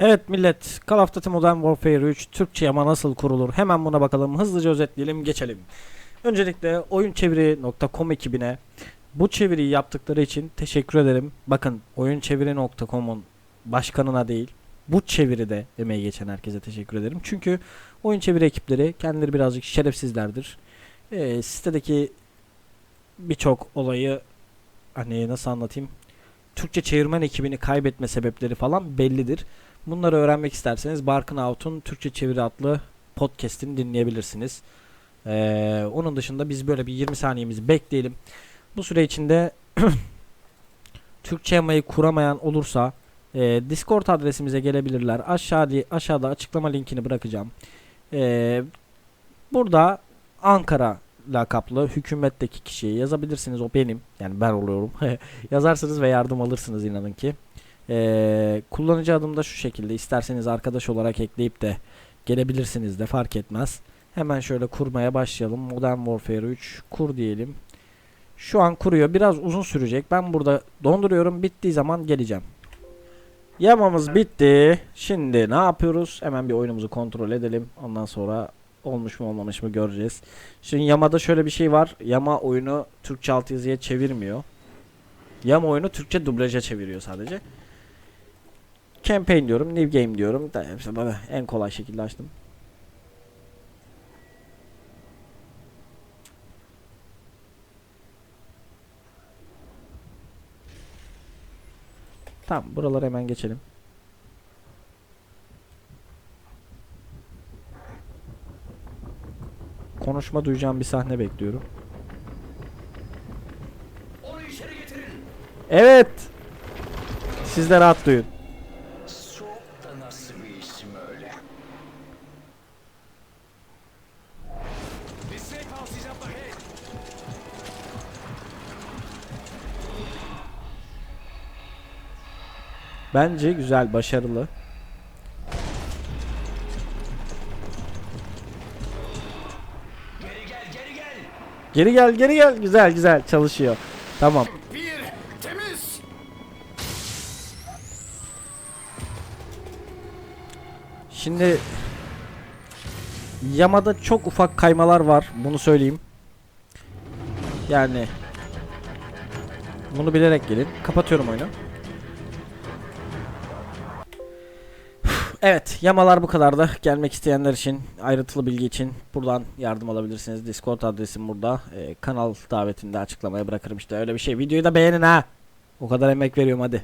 Evet millet, Call of Duty Modern Warfare 3 Türkçe yama nasıl kurulur? Hemen buna bakalım. Hızlıca özetleyelim, geçelim. Öncelikle oyunçeviri.com ekibine bu çeviriyi yaptıkları için teşekkür ederim. Bakın oyunçeviri.com'un başkanına değil, bu çeviride emeği geçen herkese teşekkür ederim. Çünkü oyun çeviri ekipleri kendileri birazcık şerefsizlerdir. Ee, sitedeki birçok olayı hani nasıl anlatayım? Türkçe çevirmen ekibini kaybetme sebepleri falan bellidir. Bunları öğrenmek isterseniz Barkın Out'un Türkçe çeviri adlı podcast'ini dinleyebilirsiniz. Ee, onun dışında biz böyle bir 20 saniyemizi bekleyelim. Bu süre içinde Türkçe yamayı kuramayan olursa e, Discord adresimize gelebilirler. Aşağı aşağıda açıklama linkini bırakacağım. Ee, burada Ankara lakaplı hükümetteki kişiyi yazabilirsiniz. O benim. Yani ben oluyorum. Yazarsınız ve yardım alırsınız inanın ki. Ee, kullanıcı adım da şu şekilde. İsterseniz arkadaş olarak ekleyip de gelebilirsiniz de fark etmez. Hemen şöyle kurmaya başlayalım. Modern Warfare 3 kur diyelim. Şu an kuruyor. Biraz uzun sürecek. Ben burada donduruyorum. Bittiği zaman geleceğim. Yamamız bitti. Şimdi ne yapıyoruz? Hemen bir oyunumuzu kontrol edelim. Ondan sonra olmuş mu olmamış mı göreceğiz. Şimdi Yama'da şöyle bir şey var. Yama oyunu Türkçe altyazıya çevirmiyor. Yama oyunu Türkçe dublaja çeviriyor sadece. Campaign diyorum, New Game diyorum. En kolay şekilde açtım. Tamam, buraları hemen geçelim. Konuşma duyacağım bir sahne bekliyorum. Evet. Siz de rahat duyun. Bence güzel, başarılı. Geri gel, geri gel. Geri gel, geri gel. Güzel, güzel çalışıyor. Tamam. Bir, temiz. Şimdi Yamada çok ufak kaymalar var. Bunu söyleyeyim. Yani bunu bilerek gelin. Kapatıyorum oyunu. Evet, yamalar bu kadardı. Gelmek isteyenler için, ayrıntılı bilgi için buradan yardım alabilirsiniz. Discord adresim burada. Ee, kanal davetini de açıklamaya bırakırım işte. Öyle bir şey. Videoyu da beğenin ha. O kadar emek veriyorum hadi.